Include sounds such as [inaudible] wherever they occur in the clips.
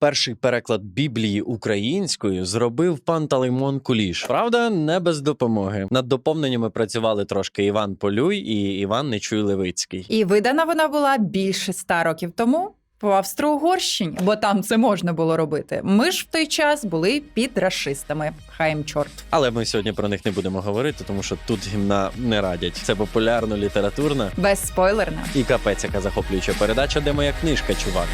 Перший переклад Біблії українською зробив пан Талаймон Куліш. Правда, не без допомоги. Над доповненнями працювали трошки Іван Полюй і Іван Нечуй Левицький. І видана вона була більше ста років тому. В Австро-Угорщині, бо там це можна було робити. Ми ж в той час були під рашистами. Хай їм чорт. Але ми сьогодні про них не будемо говорити, тому що тут гімна не радять. Це популярно літературна Безспойлерна. і капець, яка захоплююча передача, де моя книжка, чувак.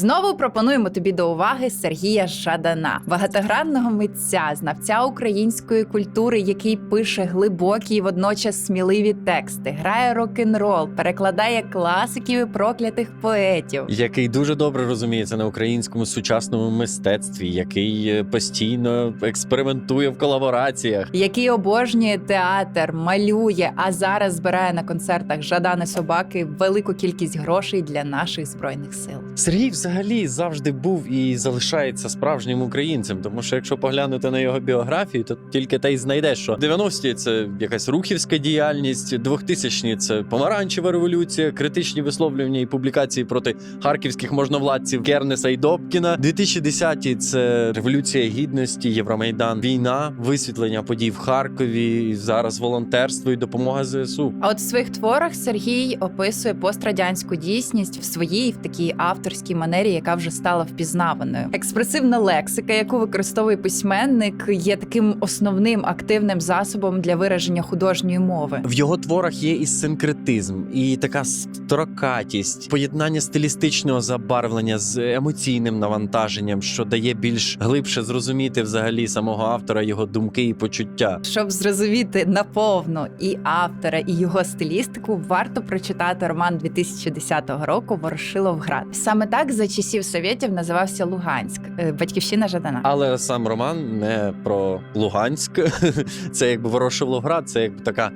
Знову пропонуємо тобі до уваги Сергія Жадана, багатогранного митця, знавця української культури, який пише глибокі і водночас сміливі тексти, грає рок-н-рол, перекладає класиків і проклятих поетів. Який дуже добре розуміється на українському сучасному мистецтві, який е, постійно експериментує в колабораціях. Який обожнює театр, малює, а зараз збирає на концертах Жадани собаки велику кількість грошей для наших збройних сил. Сергій взагалі завжди був і залишається справжнім українцем, тому що якщо поглянути на його біографію, то тільки те й знайдеш, що 90-ті – це якась рухівська діяльність, 2000-ні – це помаранчева революція, критичні висловлювання і публікації проти харківських можновладців Кернеса і Добкіна. 2010-ті – це революція гідності, Євромайдан, війна, висвітлення подій в Харкові, зараз волонтерство і допомога ЗСУ. А от в своїх творах Сергій описує пострадянську дійсність в своїй в такій авторській манері, яка вже стала впізнаваною. Експресивна лексика, яку використовує письменник, є таким основним активним засобом для вираження художньої мови. В його творах є і синкретизм, і така строкатість, поєднання стилістичного забарвлення з емоційним навантаженням, що дає більш глибше зрозуміти взагалі самого автора, його думки і почуття. Щоб зрозуміти наповно і автора, і його стилістику, варто прочитати роман 2010 року Ворошиловград. Саме так за часів совєтів називався Луганськ, е, батьківщина Жадана. Але сам роман не про Луганськ, [laughs] це якби Ворошиловград, це якби така.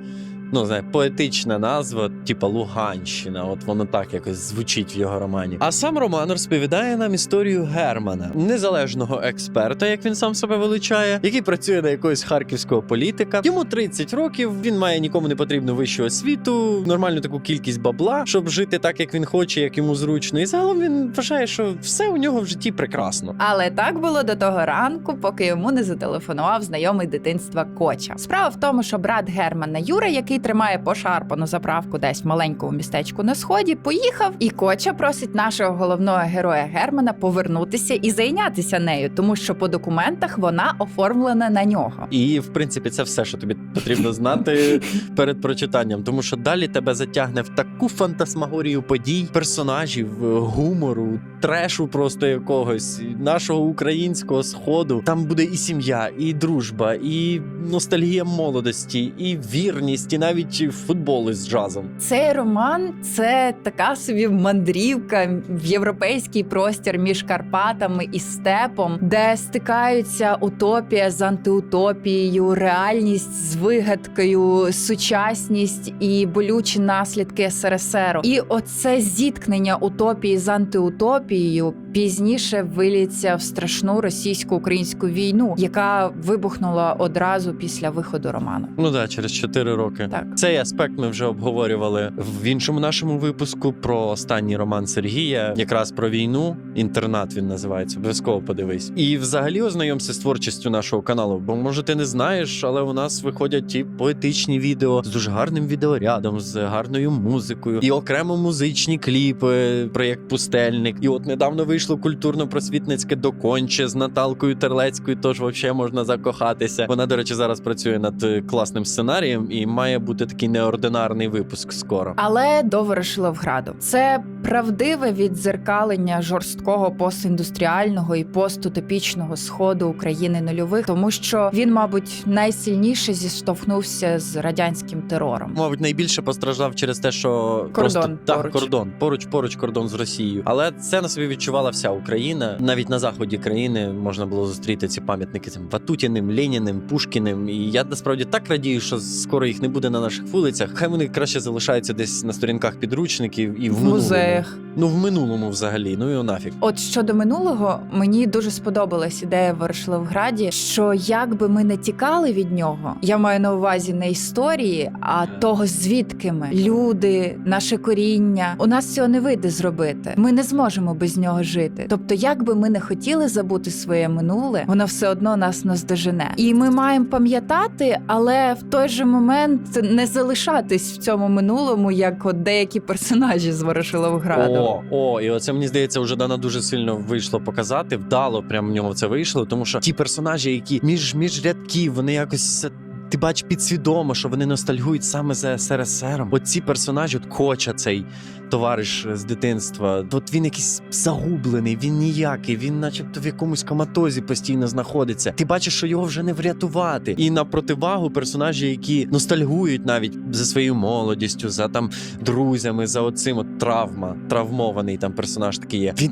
Ну, знає, поетична назва, типа Луганщина. От воно так якось звучить в його романі. А сам роман розповідає нам історію Германа, незалежного експерта, як він сам себе величає, який працює на якогось харківського політика. Йому 30 років. Він має нікому не потрібну вищу освіту, нормальну таку кількість бабла, щоб жити так, як він хоче, як йому зручно. І загалом він вважає, що все у нього в житті прекрасно. Але так було до того ранку, поки йому не зателефонував знайомий дитинства Коча. Справа в тому, що брат Германа Юра, який тримає пошарпану заправку десь в маленькому містечку на сході, поїхав, і Коча просить нашого головного героя Германа повернутися і зайнятися нею, тому що по документах вона оформлена на нього. І в принципі це все, що тобі потрібно знати перед прочитанням, тому що далі тебе затягне в таку фантасмагорію подій, персонажів, е, гумору, трешу просто якогось нашого українського сходу. Там буде і сім'я, і дружба, і ностальгія молодості, і вірність, і навіть футбол із джазом. Цей роман це така собі мандрівка в європейський простір між Карпатами і степом, де стикаються утопія з антиутопією, реальність з вигадкою, сучасність і болючі наслідки СРСР. І оце зіткнення утопії з антиутопією пізніше виліться в страшну російсько-українську війну, яка вибухнула одразу після виходу роману. Ну да, через 4 роки. Так. Цей аспект ми вже обговорювали в іншому нашому випуску про останній роман Сергія, якраз про війну. Інтернат він називається. Обов'язково подивись. І взагалі ознайомся з творчістю нашого каналу. Бо може ти не знаєш, але у нас виходять і поетичні відео з дуже гарним відеорядом, з гарною музикою, і окремо музичні кліпи, проєкт Пустельник. І от недавно вийшло культурно-просвітницьке доконче з Наталкою Терлецькою. Тож взагалі можна закохатися. Вона, до речі, зараз працює над е, класним сценарієм, і має бути такий неординарний випуск скоро. Але до Ворошиловграду це правдиве віддзеркалення жорсткого постіндустріального і постутопічного сходу України нульових, тому що він, мабуть, найсильніше зіштовхнувся з радянським терором. Мабуть, найбільше постраждав через те, що просто так, кордон, поруч, поруч кордон з Росією. Але це на собі відчувала вся Україна. Навіть на заході країни можна було зустріти ці пам'ятники цим Ватутіним, Леніним, Пушкіним. І я насправді так радію, що скоро їх не буде на наших вулицях. Хай вони краще залишаються десь на сторінках підручників і в, В минулому. музеях. Ну в минулому взагалі. Ну і нафіг. От щодо минулого, мені дуже сподобалась ідея в Ворошиловграді, що як би ми не тікали від нього, я маю на увазі не історії, а того, звідки ми люди, наше коріння. У нас цього не вийде зробити. Ми не зможемо без нього жити. Тобто, як би ми не хотіли забути своє минуле, воно все одно нас наздожене. І ми маємо пам'ятати, але в той же момент не залишатись в цьому минулому, як от деякі персонажі з Ворошиловграду. О, о, і оце мені здається, вже Дана дуже сильно вийшло показати. Вдало прям в нього це вийшло, тому що ті персонажі, які між між рядків, вони якось. Ти бачиш підсвідомо, що вони ностальгують саме за СРСР. От ці персонажі, от Коча, цей товариш з дитинства, от він якийсь загублений, він ніякий, він, начебто, в якомусь коматозі постійно знаходиться. Ти бачиш, що його вже не врятувати. І на противагу персонажі, які ностальгують навіть за своєю молодістю, за там друзями, за оцим от травма, травмований там персонаж такий є. Він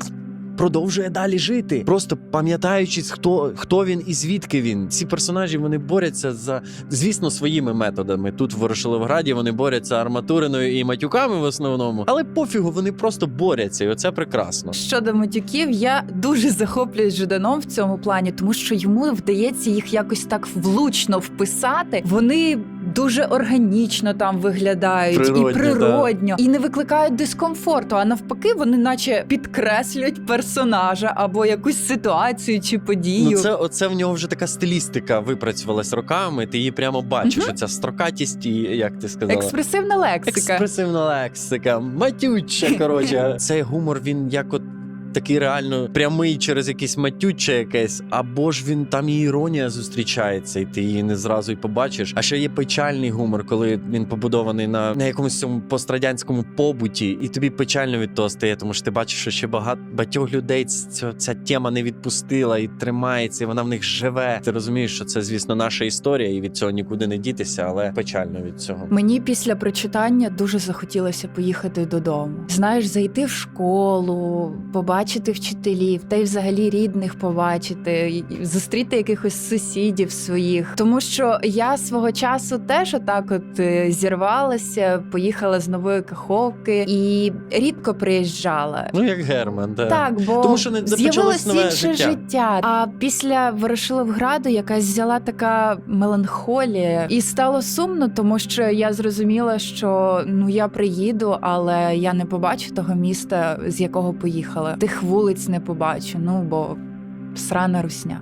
продовжує далі жити, просто пам'ятаючись, хто, хто він і звідки він. Ці персонажі вони борються за, звісно, своїми методами. Тут в Ворошиловграді вони борються арматуриною і матюками в основному, але пофігу, вони просто борються, і оце прекрасно. Щодо матюків, я дуже захоплююсь Жданом в цьому плані, тому що йому вдається їх якось так влучно вписати. Вони дуже органічно там виглядають Природньо, і природньо, і не викликають дискомфорту. А навпаки, вони наче підкреслюють персонажа або якусь ситуацію чи подію. Ну, це оце в нього вже така стилістика випрацювалась роками. Ти її прямо бачиш. Оця строкатість і як ти сказала. Експресивна лексика. Експресивна лексика, матюча. Коротше, [laughs] цей гумор він як от. Такий реально прямий через якесь матюче якесь, або ж він там і іронія зустрічається, і ти її не зразу й побачиш. А ще є печальний гумор, коли він побудований на, на якомусь цьому пострадянському побуті, і тобі печально від того стає, тому що ти бачиш, що ще багато багатьох людей ця, ця тема не відпустила і тримається, і вона в них живе. Ти розумієш, що це, звісно, наша історія, і від цього нікуди не дітися, але печально від цього. Мені після прочитання дуже захотілося поїхати додому. Знаєш, зайти в школу, побачити вчителів, та й взагалі рідних побачити, зустріти якихось сусідів своїх. Тому що я свого часу теж отак от е, зірвалася, поїхала з нової каховки і рідко приїжджала. Ну як Герман, да. Так, бо Тому що не з'явилось нове інше життя. життя. А після Ворошиловграду якась взяла така меланхолія, і стало сумно, тому що я зрозуміла, що ну я приїду, але я не побачу того міста, з якого поїхала. Тих вулиць не побачу. Ну бо срана русня.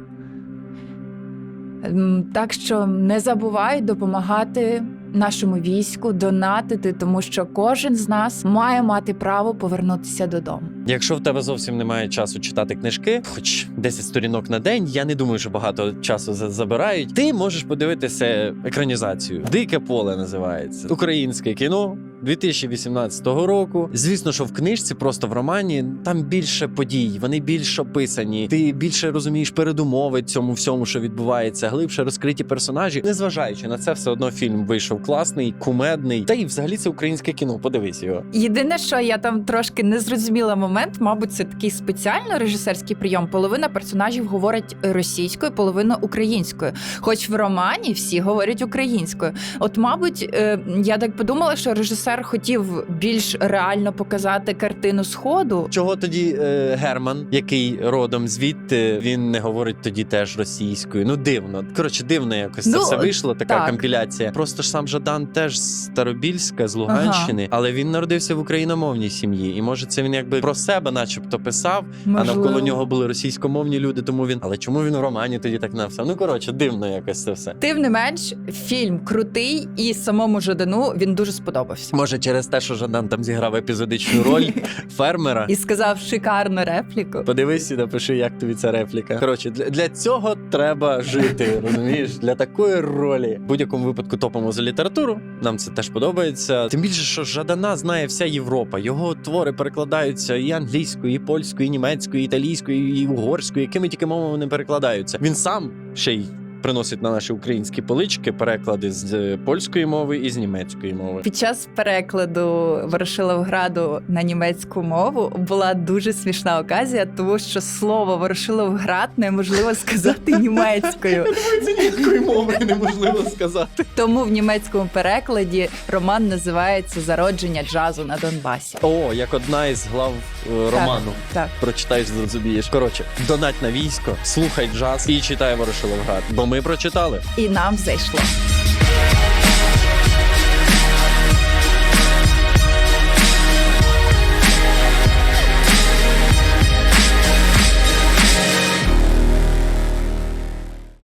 Так що не забувай допомагати нашому війську, донатити, тому що кожен з нас має мати право повернутися додому. Якщо в тебе зовсім немає часу читати книжки, хоч 10 сторінок на день, я не думаю, що багато часу забирають. Ти можеш подивитися екранізацію. Дике поле називається українське кіно 2018 року. Звісно, що в книжці, просто в романі, там більше подій, вони більш описані. Ти більше розумієш передумови цьому всьому, що відбувається, глибше розкриті персонажі. Незважаючи на це, все одно фільм вийшов класний, кумедний. Та й взагалі це українське кіно. Подивись його. Єдине, що я там трошки не зрозуміла момент, мабуть, це такий спеціально режисерський прийом. Половина персонажів говорить російською, половина українською. Хоч в романі всі говорять українською. От, мабуть, е, я так подумала, що режисер хотів більш реально показати картину сходу. Чого тоді е, Герман, який родом звідти, він не говорить тоді теж російською? Ну дивно. Коротше, дивно якось це Ну, все вийшло. Така так. компіляція. Просто ж сам Жадан теж з Старобільська, з Луганщини, але він народився в україномовній сім'ї. І може це він якби про себе, начебто, писав, а навколо нього були російськомовні люди. Тому він. Але чому він в романі тоді так написав? Ну коротше, дивно якось це все. Тим не менш, фільм крутий, і самому Жадану він дуже сподобався. Може, через те, що Жадан там зіграв епізодичну роль [laughs] фермера. І сказав шикарну репліку. Подивись і напиши, як тобі ця репліка. Коротше, для, для цього треба жити, розумієш? Для такої ролі. В будь-якому випадку топимо за літературу. Нам це теж подобається. Тим більше, що Жадана знає вся Європа. Його твори перекладаються і англійською, і польською, і німецькою, і італійською, і угорською, якими тільки мовами не перекладаються. Він сам ще й приносить на наші українські полички переклади з е, польської мови і з німецької мови. Під час перекладу Ворошиловграду на німецьку мову була дуже смішна оказія, тому що слово Ворошиловград неможливо сказати [laughs] німецькою. Це ніякої мови неможливо сказати. Тому в німецькому перекладі роман називається Зародження джазу на Донбасі. О, як одна із глав е, роману. Так. Прочитаєш, зрозумієш. Коротше, донать на військо, слухай джаз і читай Ворошиловград. Бо ми прочитали. І нам зайшло.